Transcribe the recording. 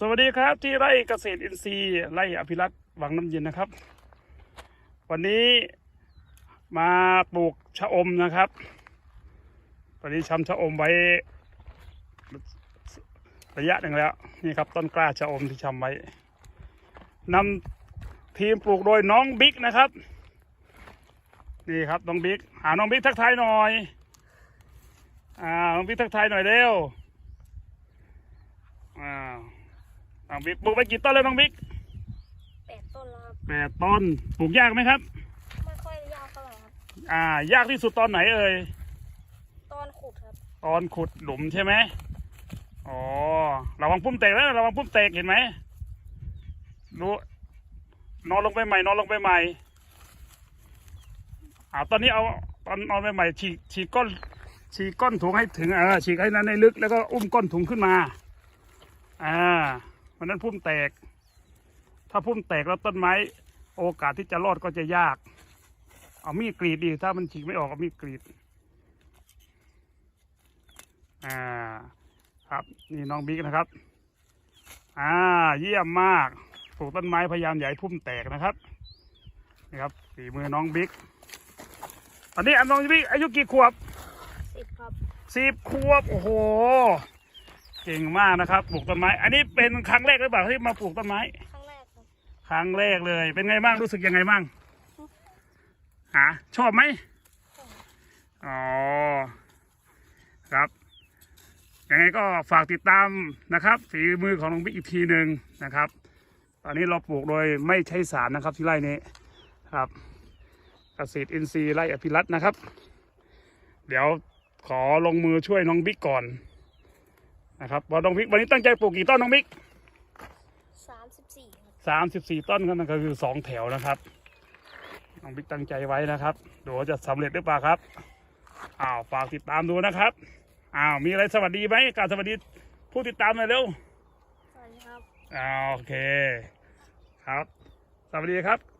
สวัสดีครับที่ไร่เกษตรอินทรีย์ไร่อภิรัตน์วังน้ำเย็นนะครับ วันนี้มาปลูกชะอมนะครับ ตอนนี้ชำชะอมไว้ระยะหนึ่งแล้วนี่ครับต้นกล้าชะอมที่ชำไว้นำทีมปลูกโดยน้องบิ๊กนะครับ นี่ครับน้องบิ๊กหาน้องบิ๊กทักทายหน่อยอ่าน้องบิ๊กทักทายหน่อยเร็วอ่า น้องบิ๊กปลูกไปกี่ต้นแล้วน้องบิ๊กแปดต้นแล้วครับแปดต้นปลูกยากไหมครับ ไม่ค่อยยากเท่าไหร่ครับ อ่ายากที่สุดตอนไหนเอ่ยตอนขุดครับ ตอนขุดหลุมใช่ไหมอ๋อระวังพุ่มแตกแล้วระวังพุ่มแตกเห็นไหมดูนอนลงไปใหม่นอนลงไปใหม่อ่าตอนนี้เอาตอนนอนไปใหม่ฉีกฉีกก้นฉีกก้นถุงให้ถึงเออฉีกให้นั้นในลึกแล้วก็อุ้มก้นถุงขึ้นมา อ่า วันนั้นพุ่มแตก ถ้าพุ่มแตกแล้วต้นไม้ โอกาสที่จะรอดก็จะยาก เอามีดกรีดดี ถ้ามันฉีกไม่ออกเอามีดกรีด อ่า ครับ นี่น้องบิ๊กนะครับ อ่า เยี่ยมมากปลูกต้นไม้พยายามอย่าใหญ่พุ่มแตกนะครับ นี่ครับฝีมือน้องบิ๊ก ตอนนี้อันน้องบิ๊กอายุกี่ขวบสิบครับสิบขวบ โอ้โห เก่งมากนะครับปลูกต้นไม้ อันนี้เป็นครั้งแรกหรือเปล่าที่มาปลูกต้นไม้ ครั้งแรกครับครั้งแรกเลย เป็นไงบ้างรู้สึกยังไงบ้างหาชอบไหมอ๋อครับยังไงก็ฝากติดตามนะครับฝีมือของน้องบิ๊กอีกทีหนึ่งนะครับ ตอนนี้เราปลูกโดยไม่ใช้สารนะครับที่ไร่นี้ครับเกษตรอินทรีย์ไร่อภิรัตน์นะครับ เดี๋ยวขอลงมือช่วยน้องบิ๊กก่อน นะครับว่าน้องบิ๊กวันนี้ตั้งใจปลูกกี่ต้นน้องบิ๊กสามสิบสี่ครับสามสิบสี่ต้นครับนั่นก็คือสองแถวนะครับน้องบิ๊กตั้งใจไว้นะครับดูว่าจะสำเร็จหรือเปล่าครับอ้าวฝากติดตามดูนะครับอ้าวมีอะไรสวัสดีไหมกรารสวัสดีผู้ติดตามหน่อยเร็วสวัสดีครับอ้าวโอเคครับ สวัสดีครับ